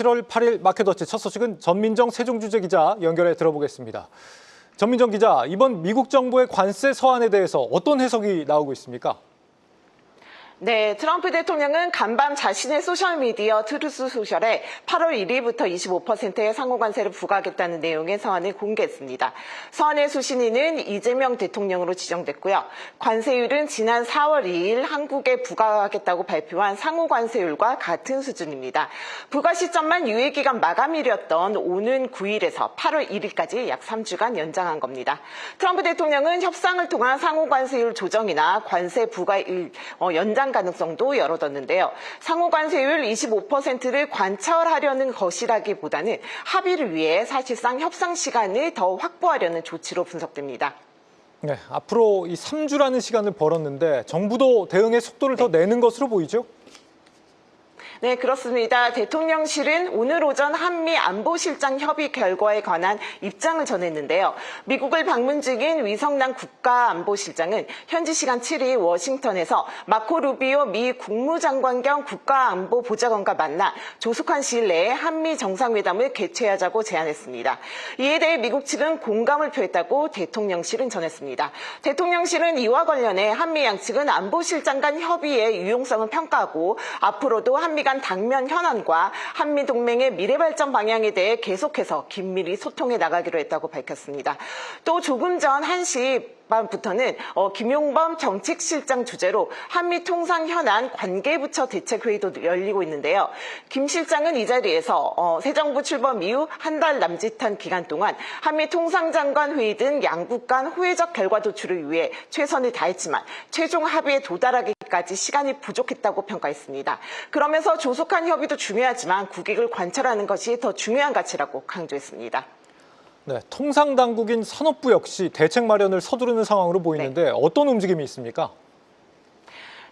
7월 8일 마켓워치 첫 소식은 전민정 세종주재 기자 연결해 들어보겠습니다. 전민정 기자, 이번 미국 정부의 관세 서한에 대해서 어떤 해석이 나오고 있습니까? 네, 트럼프 대통령은 간밤 자신의 소셜미디어 트루스 소셜에 8월 1일부터 25%의 상호관세를 부과하겠다는 내용의 서한을 공개했습니다. 서한의 수신인은 이재명 대통령으로 지정됐고요. 관세율은 지난 4월 2일 한국에 부과하겠다고 발표한 상호관세율과 같은 수준입니다. 부과 시점만 유예기간 마감일이었던 오는 9일에서 8월 1일까지 약 3주간 연장한 겁니다. 트럼프 대통령은 협상을 통한 상호관세율 조정이나 관세 부과 일 어, 연장 가능성도 열어뒀는데요. 상호 관세율 25%를 관철하려는 것이라기보다는 합의를 위해 사실상 협상 시간을 더 확보하려는 조치로 분석됩니다. 네, 앞으로 이 3주라는 시간을 벌었는데 정부도 대응의 속도를 더 내는 것으로 보이죠? 네, 그렇습니다. 대통령실은 오늘 오전 한미 안보실장 협의 결과에 관한 입장을 전했는데요. 미국을 방문 중인 위성남 국가안보실장은 현지 시간 7일 워싱턴에서 마코 루비오 미 국무장관 겸 국가안보 보좌관과 만나 조속한 시일 내에 한미 정상회담을 개최하자고 제안했습니다. 이에 대해 미국 측은 공감을 표했다고 대통령실은 전했습니다. 대통령실은 이와 관련해 한미 양측은 안보실장 간 협의의 유용성을 평가하고 앞으로도 한미 간 당면 현안과 한미 동맹의 미래 발전 방향에 대해 계속해서 긴밀히 소통해 나가기로 했다고 밝혔습니다. 또 조금 전 1시 반부터는 어, 김용범 정책실장 주재로 한미 통상 현안 관계부처 대책회의도 열리고 있는데요. 김 실장은 이 자리에서 어, 새 정부 출범 이후 한 달 남짓한 기간 동안 한미 통상장관 회의 등 양국 간 호혜적 결과 도출을 위해 최선을 다했지만 최종 합의에 도달하기 까지 시간이 부족했다고 평가했습니다. 그러면서 조속한 협의도 중요하지만 국익을 관철하는 것이 더 중요한 가치라고 강조했습니다. 네, 통상 당국인 산업부 역시 대책 마련을 서두르는 상황으로 보이는데 어떤 움직임이 있습니까?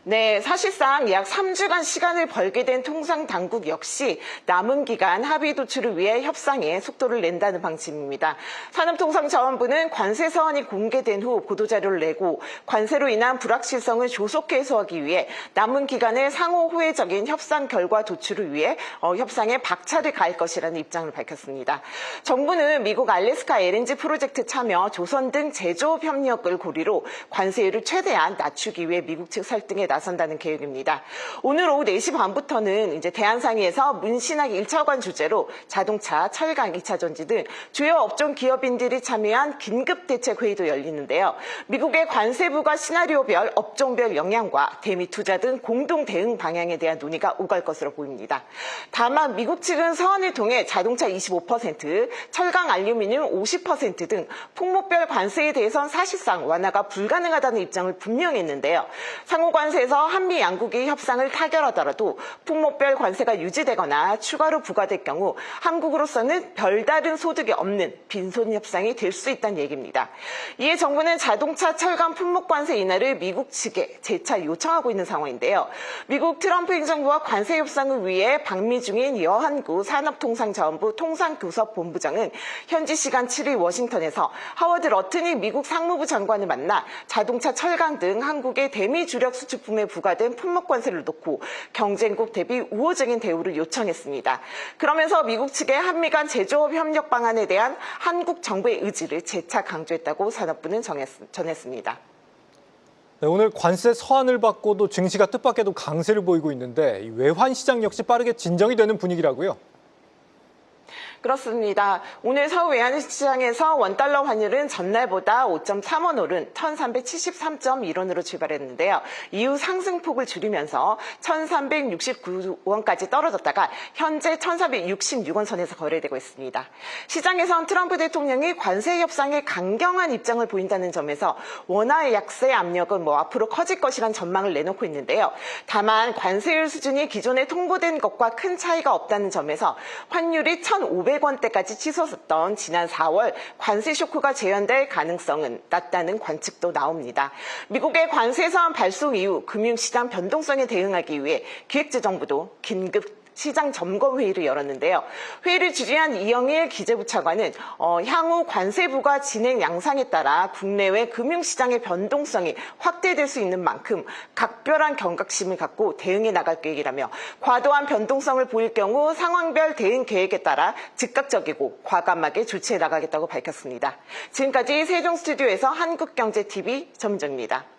네, 사실상 약 3주간 시간을 벌게 된 통상 당국 역시 남은 기간 합의 도출을 위해 협상에 속도를 낸다는 방침입니다. 산업통상자원부는 관세 서한이 공개된 후 보도자료를 내고 관세로 인한 불확실성을 조속히 해소하기 위해 남은 기간의 상호 후회적인 협상 결과 도출을 위해 어, 협상에 박차를 가할 것이라는 입장을 밝혔습니다. 정부는 미국 알래스카 LNG 프로젝트 참여, 조선 등 제조업 협력을 고리로 관세율을 최대한 낮추기 위해 미국 측 설득에 나 선다는 계획입니다. 오늘 오후 4시 반부터는 이제 대한상의에서 문신학 1차관 주제로 자동차, 철강, 2차 전지 등 주요 업종 기업인들이 참여한 긴급 대책 회의도 열리는데요. 미국의 관세부가 시나리오별, 업종별 영향과 대미 투자 등 공동 대응 방향에 대한 논의가 오갈 것으로 보입니다. 다만 미국 측은 서한을 통해 자동차 25%, 철강 알루미늄 50%등 품목별 관세에 대해선 사실상 완화가 불가능하다는 입장을 분명히 했는데요. 상호 관세 에서 한미 양국이 협상을 타결하더라도 품목별 관세가 유지되거나 추가로 부과될 경우 한국으로서는 별다른 소득이 없는 빈손 협상이 될 수 있다는 얘기입니다. 이에 정부는 자동차 철강 품목 관세 인하를 미국 측에 재차 요청하고 있는 상황인데요. 미국 트럼프 행정부와 관세 협상을 위해 방미 중인 여한구 산업통상자원부 통상교섭본부장은 현지 시간 7일 워싱턴에서 하워드 러트니 미국 상무부 장관을 만나 자동차 철강 등 한국의 대미 주력 수출 품에 부과된 품목 관세를 놓고 경쟁국 대비 우호적인 대우를 요청했습니다. 그러면서 미국 측의 한미 간 제조업 협력 방안에 대한 한국 정부의 의지를 재차 강조했다고 산업부는 정했, 전했습니다. 네, 오늘 관세 서한을 받고도 증시가 뜻밖에도 강세를 보이고 있는데 외환 시장 역시 빠르게 진정이 되는 분위기라고요. 그렇습니다. 오늘 서울 외환시장에서 원달러 환율은 전날보다 5.3원 오른 1373.1원으로 출발했는데요. 이후 상승폭을 줄이면서 1369원까지 떨어졌다가 현재 1366원 선에서 거래되고 있습니다. 시장에선 트럼프 대통령이 관세 협상에 강경한 입장을 보인다는 점에서 원화의 약세 압력은 뭐 앞으로 커질 것이란 전망을 내놓고 있는데요. 다만 관세율 수준이 기존에 통보된 것과 큰 차이가 없다는 점에서 환율이 1,500 원대까지 치솟았던 지난 4월 관세 쇼크가 재현될 가능성은 낮다는 관측도 나옵니다. 미국의 관세 서한 발송 이후 금융시장 변동성에 대응하기 위해 기획재정부도 긴급 시장 점검 회의를 열었는데요. 회의를 주재한 이영일 기재부 차관은 어, 향후 관세부가 진행 양상에 따라 국내외 금융시장의 변동성이 확대될 수 있는 만큼 각별한 경각심을 갖고 대응해 나갈 계획이라며 과도한 변동성을 보일 경우 상황별 대응 계획에 따라 즉각적이고 과감하게 조치해 나가겠다고 밝혔습니다. 지금까지 세종 스튜디오에서 한국경제TV 전민정입니다.